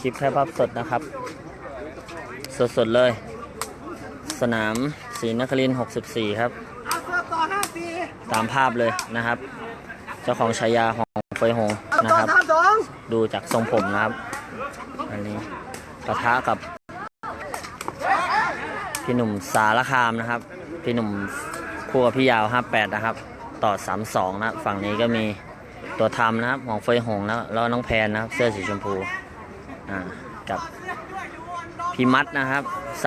คลิปแค่ภาพสดนะครับ สดๆเลย สนามศรีนครินทร์64 ครับ ตามภาพเลยนะครับ เจ้าของฉายาของเฟยหงนะครับ ดูจากทรงผมนะครับ อันนี้ปะทะกับพี่หนุ่มสารคามนะครับ พี่หนุ่มคู่กับพี่ยาว 58 นะครับ ต่อ 32 นะ ฝั่งนี้ก็มีตัวทำนะครับ ของเฟยหงนะแล้วน้องแพนนะครับ เสื้อสีชมพู กับพี่มัดนะครับ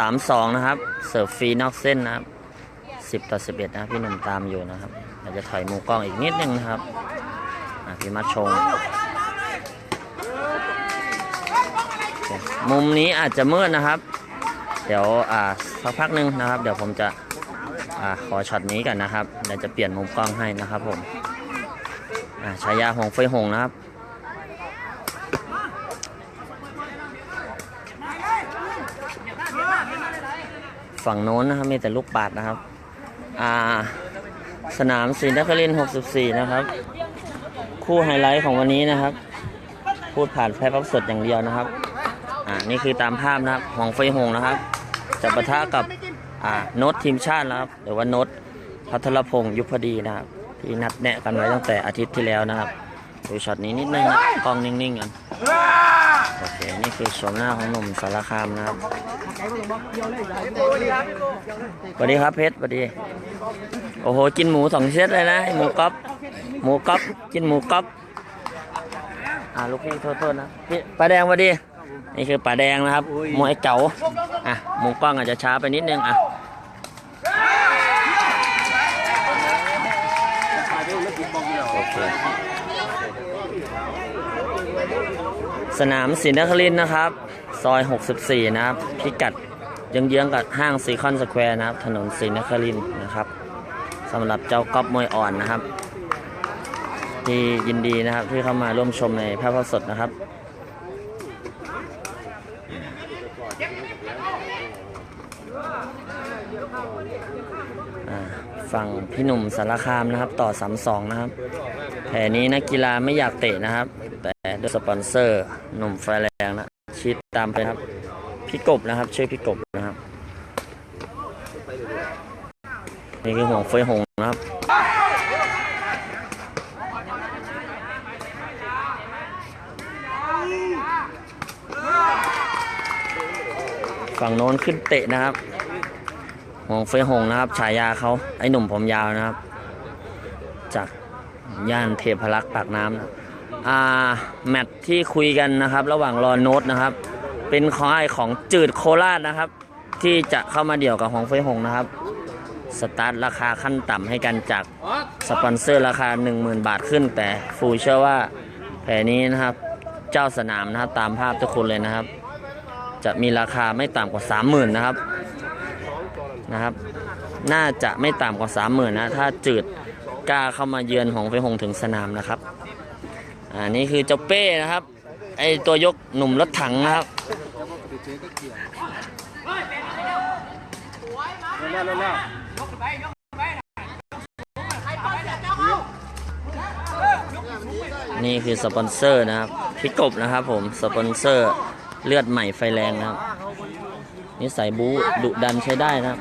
32นะครับ เสิร์ฟฟรีนอกเส้นนะครับ10ต่อ11นะครับพี่หนุ่มตามอยู่นะครับเราจะถอยมุมกล้องอีกนิดนึงนะครับพี่มัดชงโอเคมุมนี้อาจจะมืดนะครับ เดี๋ยวอ่าสักพักหนึ่งนะครับ เดี๋ยวผมจะอ่าขอช็อตนี้กันนะครับเดี๋ยวจะเปลี่ยนมุมกล้องให้นะครับผมอ่าฉายาหงเฟหงนะครับ ฝั่งโน้นนะครับมีแต่ลูกปาดนะครับ อ่า สนามศรีนครินทร์64 นะครับ คู่ไฮไลท์ของวันนี้นะครับ พูดผ่านแพร่พับสดอย่างเดียวนะครับ อ่า นี่คือตามภาพนะครับของเฟหงนะครับ จะปะทะกับ อ่า โน้ตทีมชาตินะครับ หรือว่าโน้ตพัทรพงศ์ยุพดีนะครับ ที่นัดแนะกันไว้ตั้งแต่อาทิตย์ที่แล้วนะครับ ดูช็อตนี้นิดนึงนะกล้องนิ่งๆกัน โอเค นี่คือโฉมหน้าของหนุ่มสารคามนะครับสวัสดีครับเพชรสวัสดี โอ้โห กินหมูสองเซตเลยนะหมูก๊อบหมูก๊อบกินหมูก๊อบอ่าลูกพี่โทษโทษนะพี่ปลาแดงสวัสดี นี่คือปลาแดงนะครับหมูไอ้เก๋าอะหมูกล้องอาจจะช้าไปนิดนึงอะโอเค สนามศรีนครินทร์นะครับ ซอย 64 นะครับ พิกัดเยื้องๆกับห้างซีคอนสแควร์นะครับ ถนนศรีนครินทร์นะครับสำหรับเจ้าก๊อฟมวยอ่อนนะครับ ที่ยินดีนะครับที่เข้ามาร่วมชมในภาพสดนะครับฝั่งพี่หนุ่มสารคามนะครับ ต่อ32นะครับ แผนี้นักกีฬาไม่อยากเตะนะครับ แต่ด้วยสปอนเซอร์หนุ่มไฟแรงนะชิดตามไปครับ พี่กบนะครับชื่อพี่กบนะครับ นี่คือห่วงเฟยหงนะครับฝั่งโน้นขึ้นเตะนะครับหงเฟยหงนะครับ ฉายาเขาไอ้หนุ่มผมยาวนะครับ จากย่านเทพรักษ์ปากน้ำนะ แมตที่คุยกันนะครับ ระหว่างรอโน้ตนะครับ เป็นของไอของจืดโคราชนะครับ ที่จะเข้ามาเดี่ยวกับหงเฟยหงนะครับ สตาร์ทราคาขั้นต่ำให้กันจากสปอนเซอร์ราคา 10,000 บาทขึ้น แต่ฟูเชื่อว่าแผลนี้นะครับ เจ้าสนามนะครับตามภาพทุกคนเลยนะครับ จะมีราคาไม่ต่ำกว่า 30,000นะครับนะครับ น่าจะไม่ต่ำกว่า 30,000นะถ้าจืดกล้าเข้ามาเยือนของไฟยหงถึงสนามนะครับ อ่านี่คือเจ้าเป้นะครับ ไอตัวยกหนุ่มรถถังนะครับนี่คือสปอนเซอร์นะครับพี่กบนะครับผมสปอนเซอร์เลือดใหม่ไฟแรงนะครับนิสัยบู๊ดุดันใช้ได้นะครับ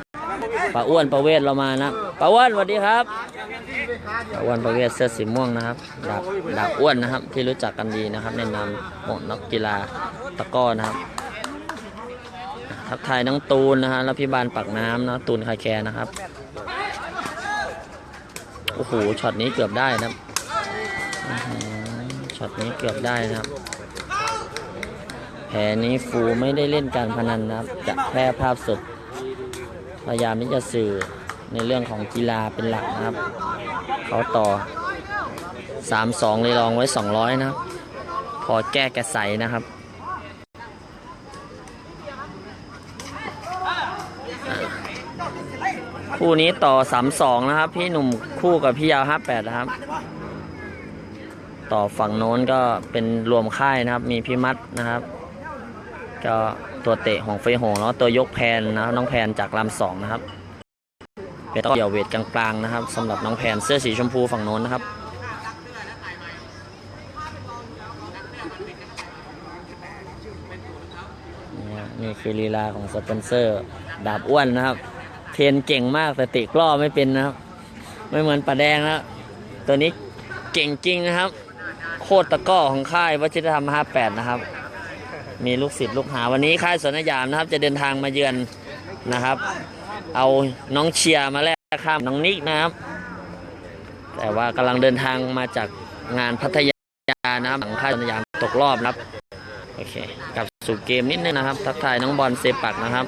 ป้าอ้วนป้าเวทเรามานะป้าอ้วนสวัสดีครับ อ้วนป้าเวทเสื้อสีม่วงนะครับดาบดาบอ้วนนะครับที่รู้จักกันดีนะครับ ในนามของนักกีฬาตะก้อนะครับ ทักทายน้องตูนนะฮะแล้วพี่บานปักน้ำนะตูนคาแคร์นะครับโอ้โหช็อตนี้เกือบได้นะครับช็อตนี้เกือบได้นะครับ แผลนี้ฟูไม่ได้เล่นการพนันนะครับ จะแพร่ภาพสดพยายามที่จะสื่อในเรื่องของกีฬาเป็นหลักนะครับ เขาต่อ 3-2 เลยลองไว้ 200 นะครับ พอแก้กระใสนะครับคู่นี้ต่อ 3-2 นะครับ พี่หนุ่มคู่กับพี่ยาว 58 นะครับ ต่อฝั่งโน้นก็เป็นรวมค่ายนะครับ มีพี่มัดนะครับ ก็ตัวเตะของเฟยหงแล้วตัวยกแพนนะน้องแพนจากลำสองนะครับ เป็นตัวเดี่ยวเวทกลางๆนะครับสำหรับน้องแพนเสื้อสีชมพูฝั่งโน้นนะครับนี่คือลีลาของสปอนเซอร์ ดาบอ้วนนะครับ เทนเก่งมากแต่ติกล้อไม่เป็นนะครับ ไม่เหมือนปลาแดงนะครับตัวนี้เก่งจริงนะครับ โคตรตะก้อของค่ายวชิรธรรม 58 นะครับ มีลูกศิษย์ลูกหาวันนี้ค่ายสวนยามนะครับ จะเดินทางมาเยือนนะครับ เอาน้องเชียร์มาแลกข้ามน้องนิกนะครับ แต่ว่ากำลังเดินทางมาจากงานพัทยานะครับหลังค่ายสวนสยามตกรอบนะครับโอเคกลับสู่เกมนิดนึงนะครับ ทักทายน้องบอลเซปักนะครับ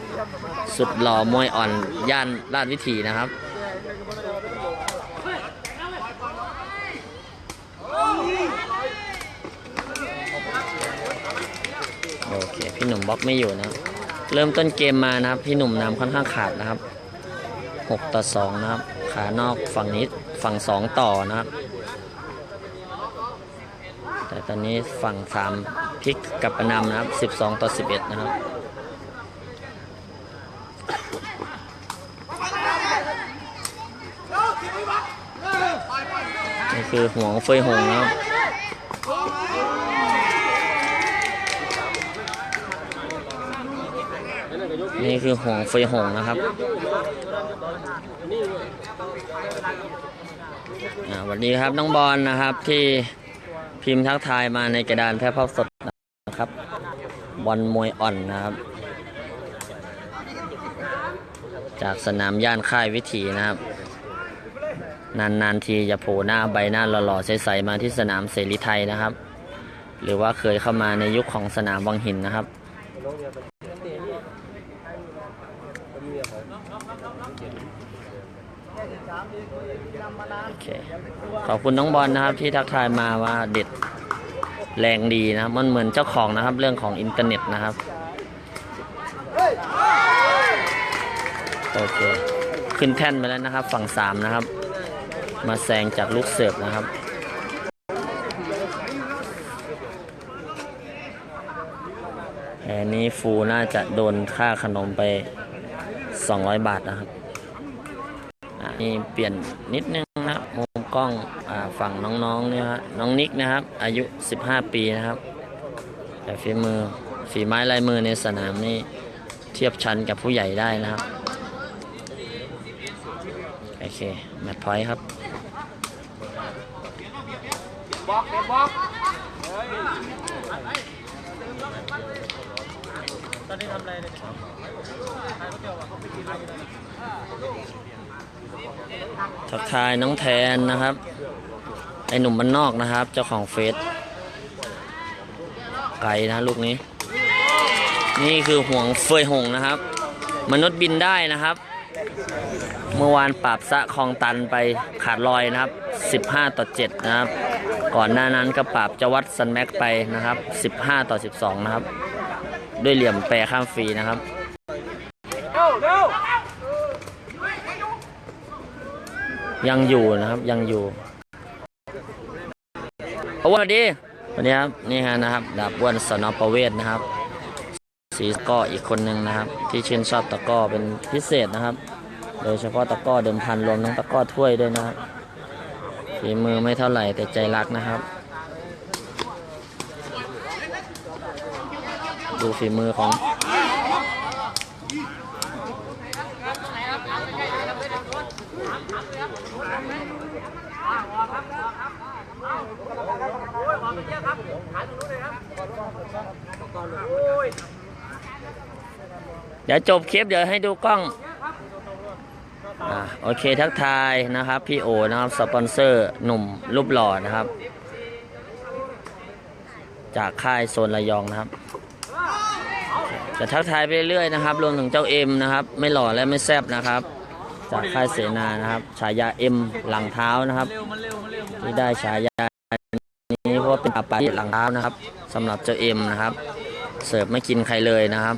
สุดหล่อมวยอ่อนย่านลาดวิถีนะครับโอเค พี่หนุ่มบล็อกไม่อยู่นะครับ เริ่มต้นเกมมานะครับ พี่หนุ่มนำค่อนข้างขาดนะครับ 6 ต่อ 2 นะครับ ขานอกฝั่งนี้ฝั่ง 2 ต่อนะครับ แต่ตอนนี้ฝั่ง 3พลิกกลับประนำนะครับ 12 ต่อ 11 นะครับนี่คือห่วงเฟยหงนะครับ นี่คือห่วงเฟยหงนะครับสวัสดีครับน้องบอลนะครับที่พิมพ์ทักทายมาในกระดานแทบภาพสดนะครับ บอลมวยอ่อนนะครับ จากสนามย่านค่ายวิถีนะครับ นานๆทีจะโผล่หน้าใบหน้าหล่อๆใสๆมาที่สนามเสรีไทยนะครับ หรือว่าเคยเข้ามาในยุคของสนามวังหินนะครับ เค ขอบคุณน้องบอลนะครับที่ทักทายมาว่าเด็ดแรงดีนะครับมันเหมือนเจ้าของนะครับ เรื่องของอินเทอร์เน็ตนะครับ โอเค ขึ้นแท่นไปแล้วนะครับ ฝั่งสามนะครับ มาแซงจากลูกเสิร์ฟนะครับแผนนี้ฟูน่าจะโดนค่าขนมไป 200 บาทนะครับ นี่เปลี่ยนนิดนึงนะมุมกล้องอฝั่งน้องๆเนี่ยฮะน้องนิกนะครับ อายุ 15 ปีนะครับ แต่ฝีมือฝีไม้ลายมือในสนามนี่เทียบชั้นกับผู้ใหญ่ได้นะครับ โอเค แมตช์พอยต์ครับทั กทายน้องแทนนะครับ ไอหนุ่มบ้านนอกนะครับ เจ้าของเฟซไกลนะลูกนี้ นี่คือห่วงเฟยหงนะครับ มนุษย์บินได้นะครับ เมื่อวานปราบสะคลองตันไปขาดลอยนะครับ 15 ต่อ 7 นะครับ ก่อนหน้านั้นก็ปราบจวัดซันแม็กไปนะครับ 15 ต่อ 12 นะครับ ด้วยเหลี่ยมแปรข้ามฟรีนะครับ ยังอยู่นะครับยังอยู่เอาวันดีวันนี้ครับนี่ฮะนะครับดาบอ้วนสนประเวศนะครับ สีตะกร้ออีกคนหนึ่งนะครับ ที่ชื่นชอบตะก้อเป็นพิเศษนะครับ โดยเฉพาะตะก้อเดิมพันรวมทั้งตะก้อถ้วยด้วยนะครับฝีมือไม่เท่าไหร่แต่ใจรักนะครับ ดูฝีมือของ เดี๋ยวจบคลิปเดี๋ยวให้ดูกล้องอ่าโอเคทักทายนะครับ พี่โอนะครับสปอนเซอร์หนุ่มรูปหล่อนะครับ จากค่ายโซนระยองนะครับ จะทักทายไปเรื่อยๆนะครับ รวมถึงเจ้าเอ็มนะครับ ไม่หล่อและไม่แซบนะครับ จากค่ายเสนานะครับฉายาเอ็มหลังเท้านะครับที่ได้ฉายานี้เพราะว่าเป็นอาปาหลังเท้านะครับสำหรับเจ้าเอ็มนะครับ เสิร์ฟไม่กินใครเลยนะครับ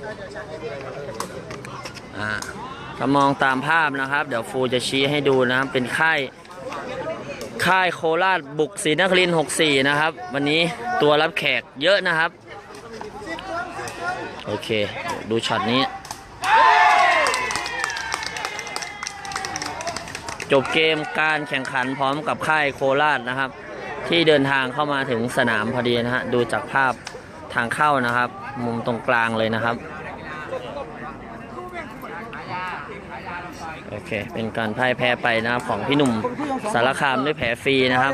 อ่าถ้ามองตามภาพนะครับ เดี๋ยวฟูจะชี้ให้ดูนะครับ เป็นค่ายค่ายโคราชบุกศรีนครินทร์64 นะครับ วันนี้ตัวรับแขกเยอะนะครับ โอเค ดูช็อตนี้ จบเกมการแข่งขันพร้อมกับค่ายโคราชนะครับ ที่เดินทางเข้ามาถึงสนามพอดีนะฮะ ดูจากภาพทางเข้านะครับ มุมตรงกลางเลยนะครับ เคเป็นการพ่ายแพ้ไปนะครับของพี่หนุ่มสารคามด้วยแผลฟรีนะครับ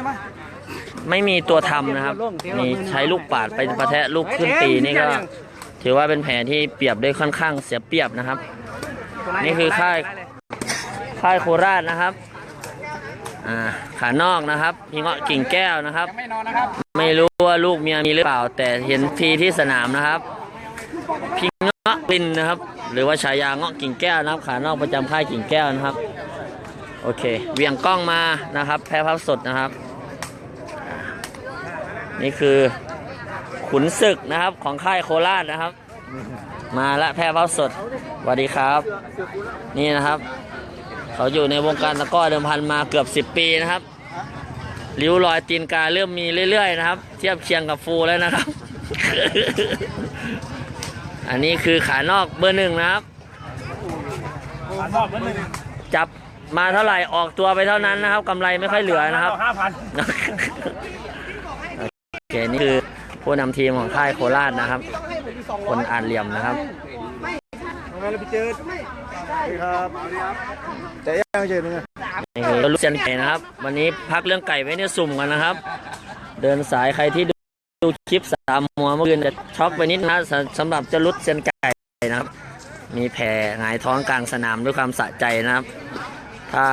ไม่มีตัวทำนะครับมีใช้ลูกปาดไปประแทะลูกขึ้นปีนี่ก็ ถือว่าเป็นแผลที่เปรียบได้ค่อนข้างเสียเปรียบนะครับ นี่คือค่ายค่ายโคราชนะครับขานอกนะครับพี่เงาะกิ่งแก้วนะครับ ไม่นอนนะครับไม่รู้ว่าลูกเมียมีหรือเปล่า แต่เห็นทีที่สนามนะครับ พี่เงาะปินนะครับ หรือว่าฉายาเงาะกิ่งแก้วนะครับขานอกประจำค่ายกิ่งแก้วนะครับ โอเคเวียงกล้องมานะครับ แพ้ภาพสดนะครับ นี่คือขุนศึกนะครับของค่ายโคราชนะครับ มาละแพ้ภาพสดสวัสดีครับ นี่นะครับ เขาอยู่ในวงการตะก้อเดิมพันมาเกือบ 10 ปีนะครับริ้วรอยตีนกาเริ่มมีเรื่อยๆนะครับ เทียบเคียงกับฟูแล้วนะครับ อันนี้คือขานอกเบอร์หนึ่งนะครับ รอบนั้นหนึ่งจับมาเท่าไหร่ออกตัวไปเท่านั้นนะครับกำไรไม่ค่อยเหลือนะครับ ห้าพันโอเคนี่คือผู้นำทีมของค่ายโคราชนะครับ คนอ่านเหลี่ยมนะครับ ทำไมเราไปเจอครับจะยังเจอนึงนี่คือลูกเซียนไก่นะครับ วันนี้พักเรื่องไก่ไว้ในสุ่มกันนะครับ เดินสายใครที่ ดูคลิปสามหัวเมื่อคืนจะช็อกไปนิดนะสำหรับเจ้าลุดเซียนไก่นะครับ มีแผลหงายท้องกลางสนามด้วยความสะใจนะครับ ถ้า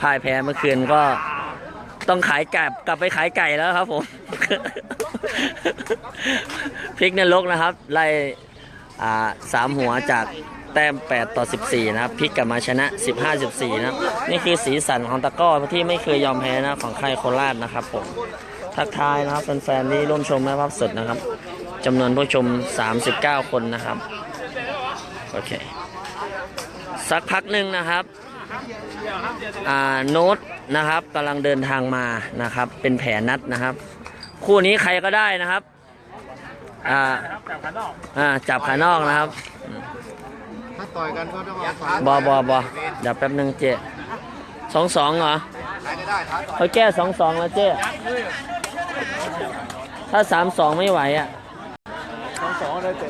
พ่ายแพ้เมื่อคืนก็ต้องขายไก่กลับไปขายไก่แล้วครับผมพลิกนรกนะครับ ไล่สามหัวจากแต้ม 8 ต่อ 14 นะครับพลิกกลับมาชนะ 15 14 นะครับ นี่คือสีสันของตะก้อที่ไม่เคยยอมแพ้นะของค่ายโคราชนะครับผม ทักทายนะครับแฟนๆที่ร่วมชมแม่ภาพสดนะครับจำนวนผู้ชม 39 คนนะครับ โอเค สักพักหนึ่งนะครับอ่าโน้ตนะครับกำลังเดินทางมานะครับ เป็นแผลนัดนะครับ คู่นี้ใครก็ได้นะครับอ่าจับขันนอกอ่าจับขานอกนะครับถ้าต่อยกันก็ต้องเอาบอบอบอเดี๋ยวแป๊บหนึ่งเจ๊สองสองเหรอใครจะได้ท้าต่อยเขาแก้สองสองแล้วเจ๊ ถ้าสามสองไม่ไหวอะสองสองเลยเตะ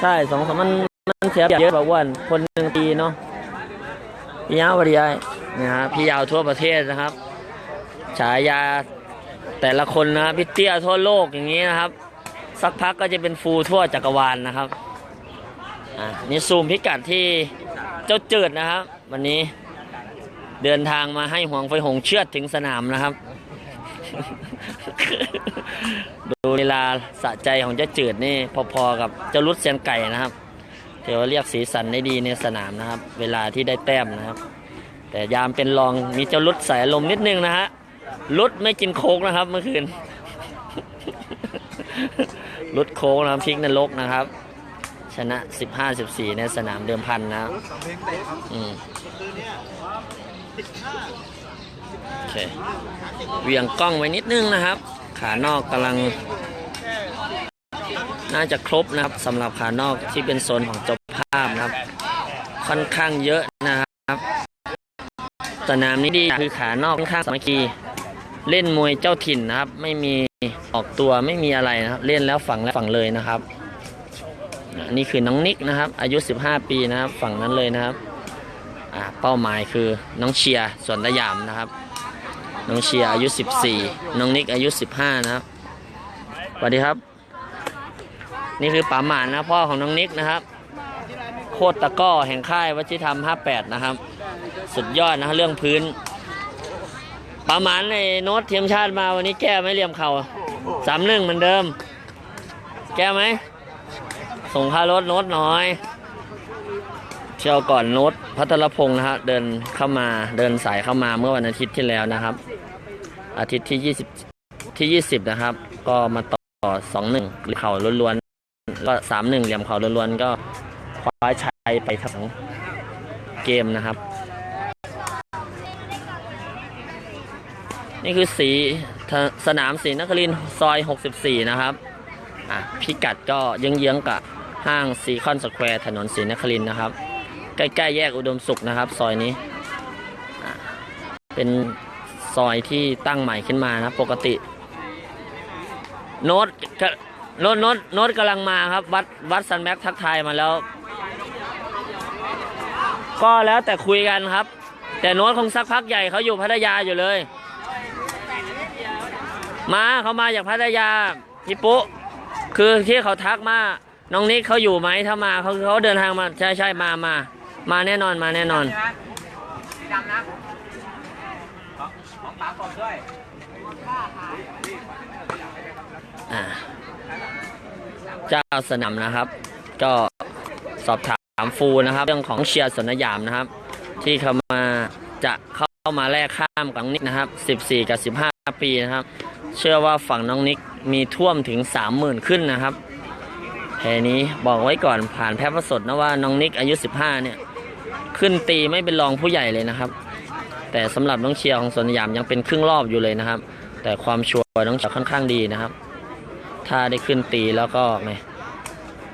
ใช่สองสองมันมันเสียเยอะแบบว่าคนหนึ่งตีเนาะพี่ยาวสวัสดีไอ้นะฮะพี่ยาวทั่วประเทศนะครับฉายาแต่ละคนนะครับพี่เตี้ยทั่วโลกอย่างนี้นะครับ สักพักก็จะเป็นฟูทั่วจักรวาลนะครับอะนี่ซูมพิกัดที่เจ้าเจิดนะครับ วันนี้เดินทางมาให้ห่วงไฟหงเชือดถึงสนามนะครับ ดูเวลาสะใจของเจ้าจืดนี่พอๆกับเจ้ารุดเซียนไก่นะครับถือว่าเรียกสีสันได้ดีในสนามนะครับ เวลาที่ได้แต้มนะครับ แต่ยามเป็นรองมีเจ้ารุดใส่อารมณ์นิดนึงนะฮะรุดไม่กินโค้กนะครับเมื่อคืนรุดโค้กนะครับพลิกนรกนะครับ ชนะ 15-14 ในสนามเดิมพันนะครับอืมโอเคเวียงกล้องไว้นิดนึงนะครับ ขานอกกำลัง น่าจะครบนะครับสำหรับขานอกที่เป็นโซนของเจ้าภาพนะครับ ค่อนข้างเยอะนะครับสนามนี้ดีคือขานอกค่อนข้างสามัคคีเล่นมวยเจ้าถิ่นนะครับ ไม่มีออกตัวไม่มีอะไรนะครับเล่นแล้วฝั่งแล้วฝั่งเลยนะครับนี่คือน้องนิกนะครับ อายุ 15 ปีนะครับ ฝั่งนั้นเลยนะครับเป้าหมายคือน้องเชียร์สวนสยามนะครับ น้องเชียร์อายุ 14 น้องนิกอายุ 15 นะครับสวัสดีครับ นี่คือป๋าหมานนะพ่อของน้องนิกนะครับ โคตรตะก้อแห่งค่ายวชิธรรม 58 นะครับ สุดยอดนะเรื่องพื้นป๋าหมานในโน้ตเทียมชาติมาวันนี้แก้ไหมเหลี่ยมเข่าสามหนึ่งเหมือนเดิม แก้ไหม ส่งค่ารถโน้ตน้อยเที่ยวก่อนโน้ตพัทรพงศ์นะฮะเดินเข้ามาเดินสายเข้ามาเมื่อวันอาทิตย์ที่แล้วนะครับ อาทิตย์ที่ 20 ที่ 20 นะครับ ก็มาต่อ2-1เข่าล้วนๆก็3-1เหลี่ยมเข่าล้วนๆก็คว้าชัยไปทั้งเกมนะครับ นี่คือสีสนามศรีนครินซอย 64 นะครับอะพิกัดก็เยื้องๆกับห้างซีคอนสแควร์ถนนศรีนครินนะครับ ใกล้ ๆ แยกอุดมสุขนะครับ ซอยนี้อะเป็น ซอยที่ตั้งใหม่ขึ้นมานะปกติ โน้ตโน้ตโน้ตโน้ตกำลังมาครับ วัดวัดซันแบ็กทักทายมาแล้ว ก็แล้วแต่คุยกันครับ แต่โน้ตคงสักพักใหญ่เขาอยู่พัทยาอยู่เลย มาเขามาจากพัทยาพี่ปุ๊คือที่เขาทักมา น้องนิกเขาอยู่ไหมถ้ามาเขาเขาเดินทางมาใช่ใช่มามา มาแน่นอนมาแน่นอน สีดำนะของของป๋าผมด้วย อ่า เจ้าสนามนะครับ ก็สอบถามฟูนะครับ เรื่องของเชียร์สนยามนะครับ ที่เขามาจะเข้ามาแลกข้ามกับน้องนิกนะครับ 14 กับ 15 ปีนะครับ เชื่อว่าฝั่งน้องนิกมีท่วมถึง 30,000 ขึ้นนะครับแพรนี้บอกไว้ก่อนผ่านแพ้ประสดนะว่าน้องนิกอายุ 15 เนี่ย ขึ้นตีไม่เป็นรองผู้ใหญ่เลยนะครับ แต่สำหรับน้องเชียร์ของสนยามยังเป็นครึ่งรอบอยู่เลยนะครับ แต่ความชัวร์น้องเชียร์ค่อนข้างดีนะครับ ถ้าได้ขึ้นตีแล้วก็แหม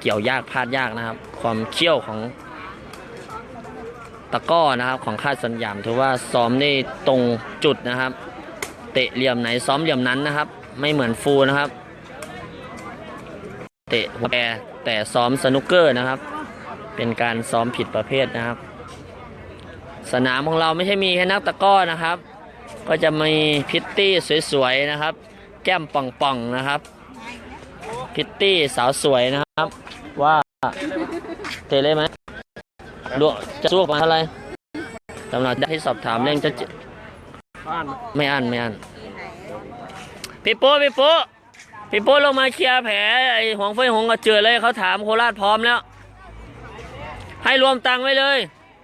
เกี่ยวยากพลาดยากนะครับ ความเขี้ยวของตะก้อนะครับของค่ายสัญญามถือว่าซ้อมได้ตรงจุดนะครับ เตะเหลี่ยมไหนซ้อมเหลี่ยมนั้นนะครับ ไม่เหมือนฟูนะครับ เตะหัวแแต่ซ้อมสนุกเกอร์นะครับ เป็นการซ้อมผิดประเภทนะครับ สนามของเราไม่ใช่มีแค่นักตะก้อนะครับ ก็จะมีพิตตี้สวยๆนะครับ แก้มป่องๆนะครับ พิตตี้สาวสวยนะครับ ว่าเตะเลยไหมลวกจะสู้มาเท่าไหรสำหรับที่สอบถามเรื่องจะไม่อันไม่อันพี่ปุ๊พี่ปุ๊พี่ปุ๊ลงมาเคลียร์แผลไอ้หวงเฟยหงก็เจือเลยเขาถามโคราชพร้อมแล้ว ให้รวมตังไว้เลย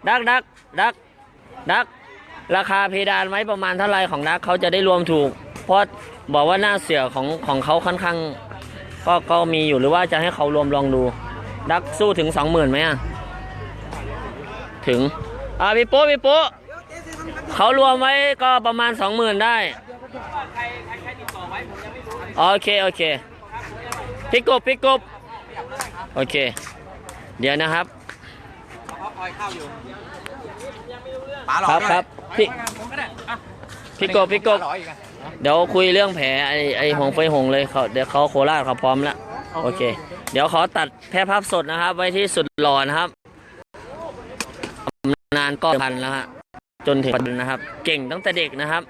ดักดักดักดัก ราคาเพดานไว้ประมาณเท่าไรของดักเขาจะได้รวมถูก เพราะบอกว่าหน้าเสือของของเขาค่อนข้าง ก็ก็มีอยู่หรือว่าจะให้เขารวมลองดู ดักสู้ถึงสองหมื่นไหมอะ ถึง อ่าพี่โป๊ะพี่โป๊ะเขารวมไว้ก็ประมาณสองหมื่นได้ใครใครใครติดต่อไว้ผมยังไม่รู้เลยโอเค โอเคพี่กบพี่กบโอเค เดี๋ยวนะครับเขาคอยเข้าอยู่ป๋าหล่อครับด้วยครับพี่ผมก็ได้อะพี่กบพี่กบ เดี๋ยวคุยเรื่องแผลไอ้ไอ้หงไฟหงเลยเขาเดี๋ยวเขาโคราชเขาพร้อมแล้วโอเค เดี๋ยวขอตัดแพร่ภาพสดนะครับ ไว้ที่สุดหล่อนะครับนานก็พันแล้วฮะจนถึงปัจจุบันนะครับ เก่งตั้งแต่เด็กนะครับ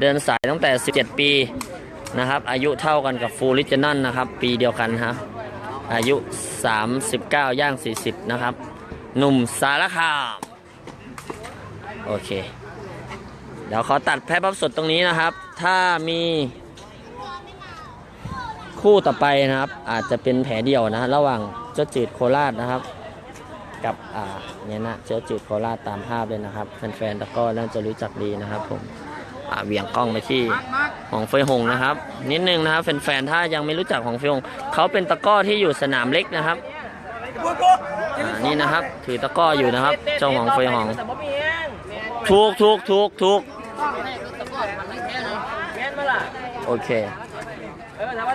เดินสายตั้งแต่ 17 ปีนะครับ อายุเท่ากันกับฟูริจนันนะครับ ปีเดียวกันครับอายุ 39 ย่าง 40 นะครับ หนุ่มสารคาม โอเค เดี๋ยวขอตัดแพร่ภาพสดตรงนี้นะครับ ถ้ามีคู่ต่อไปนะครับ อาจจะเป็นแผลเดียวนะ ระหว่างเจ้าจืดโคราชนะครับ กับอ่าเนี่ยนะเจ้าจืดโคราชตามภาพเลยนะครับแฟนๆตะก้อน่าจะรู้จักดีนะครับผมอ่าเหวี่ยงกล้องไปที่หองเฟยหงนะครับ นิดนึงนะครับแฟนๆถ้ายังไม่รู้จักหองเฟยหงเขาเป็นตะก้อที่อยู่สนามเล็กนะครับอ่านี่นะครับ ถือตะก้ออยู่นะครับ เจ้าหองเฟยหงแต่บ่มีเองถูกถูกถูกถูก แม่นมาล่ะ โอเค